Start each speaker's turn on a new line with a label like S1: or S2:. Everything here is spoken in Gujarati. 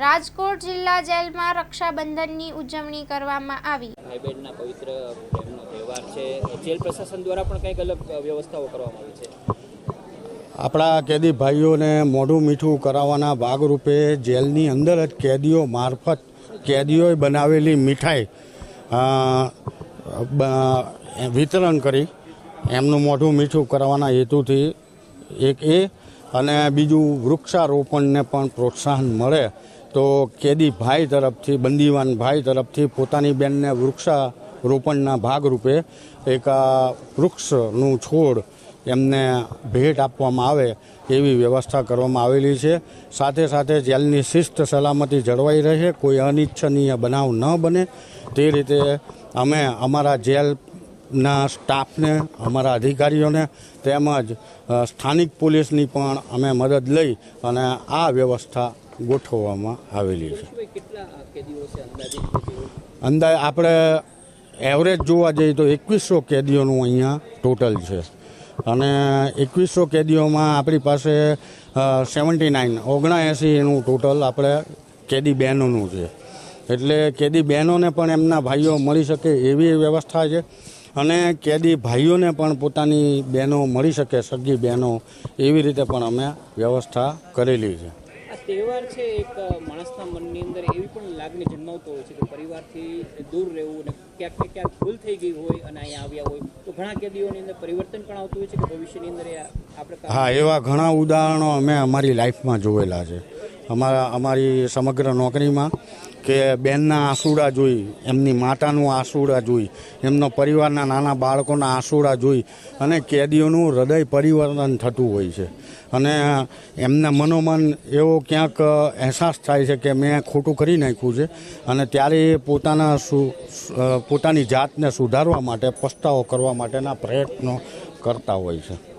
S1: રાજકોટ જિલ્લા જેલમાં રક્ષાબંધનની ઉજવણી કરવામાં આવી.
S2: ભાઈ બહેનના પવિત્ર પ્રેમનો તહેવાર છે. જેલ પ્રશાસન દ્વારા પણ કંઈક અલગ વ્યવસ્થાઓ કરવામાં આવી છે?
S3: આપણા કેદી ભાઈઓને મોઢું મીઠું કરાવવાના ભાગરૂપે જેલની અંદર જ કેદીઓ મારફત કેદીઓએ બનાવેલી મીઠાઈ વિતરણ કરી એમનું મોઢું મીઠું કરવાના હેતુથી એક એ અને બીજું વૃક્ષારોપણને પણ પ્રોત્સાહન મળે તો કેદી ભાઈ તરફથી, બંદીવાન ભાઈ તરફથી પોતાની બેનને વૃક્ષારોપણના ભાગરૂપે એક વૃક્ષનું છોડ એમને ભેટ આપવામાં આવે એવી વ્યવસ્થા કરવામાં આવેલી છે. સાથે સાથે જેલની શિસ્ત સલામતી જળવાઈ રહે, કોઈ અનિચ્છનીય બનાવ ન બને. તે રીતે અમે અમારા જેલના સ્ટાફને, અમારા અધિકારીઓને તેમજ સ્થાનિક પોલીસની પણ અમે મદદ લઈ અને આ વ્યવસ્થા ગોઠવવામાં આવેલી છે? અંદાજ આપણે એવરેજ જોવા જઈએ તો એકવીસો કેદીઓનું અહીંયા ટોટલ છે. અને એકવીસો કેદીઓમાં આપણી પાસે સેવન્ટી નાઇન ઓગણએંસીનું ટોટલ આપણે કેદી બહેનોનું છે. એટલે કેદી બહેનોને પણ એમના ભાઈઓ મળી શકે એવી વ્યવસ્થા છે. અને કેદી ભાઈઓને પણ પોતાની બહેનો મળી શકે સગી બહેનો એવી રીતે પણ અમે વ્યવસ્થા કરેલી છે.
S2: તહેવાર છે એક માણસના મનની અંદર એવી પણ લાગણી જન્માવતો હોય છે કે પરિવારથી દૂર રહેવું અને ક્યાંક ક્યાંક ભૂલ થઈ ગઈ હોય અને અહીંયા આવ્યા હોય, તો ઘણા કેદીઓની અંદર પરિવર્તન પણ આવતું હોય છે કે ભવિષ્યની અંદર એ આ આ પ્રકાર
S3: હા, એવા ઘણા ઉદાહરણો અમે અમારી લાઈફમાં જોયેલા છે. અમારા, અમારી સમગ્ર નોકરીમાં કે બેનના આંસુડા જોઈ, એમની માતાનું આંસુડા જોઈ, એમનો પરિવારના નાના બાળકોના આંસુડા જોઈ અને કેદીઓનું હૃદય પરિવર્તન થતું હોય છે. અને એમના મનોમન એવો ક્યાંક અહેસાસ થાય છે કે મેં ખોટું કરી નાખ્યું છે અને ત્યારે એ પોતાના પોતાની જાતને સુધારવા માટે, પસ્તાવો કરવા માટેના પ્રયત્નો કરતા હોય છે.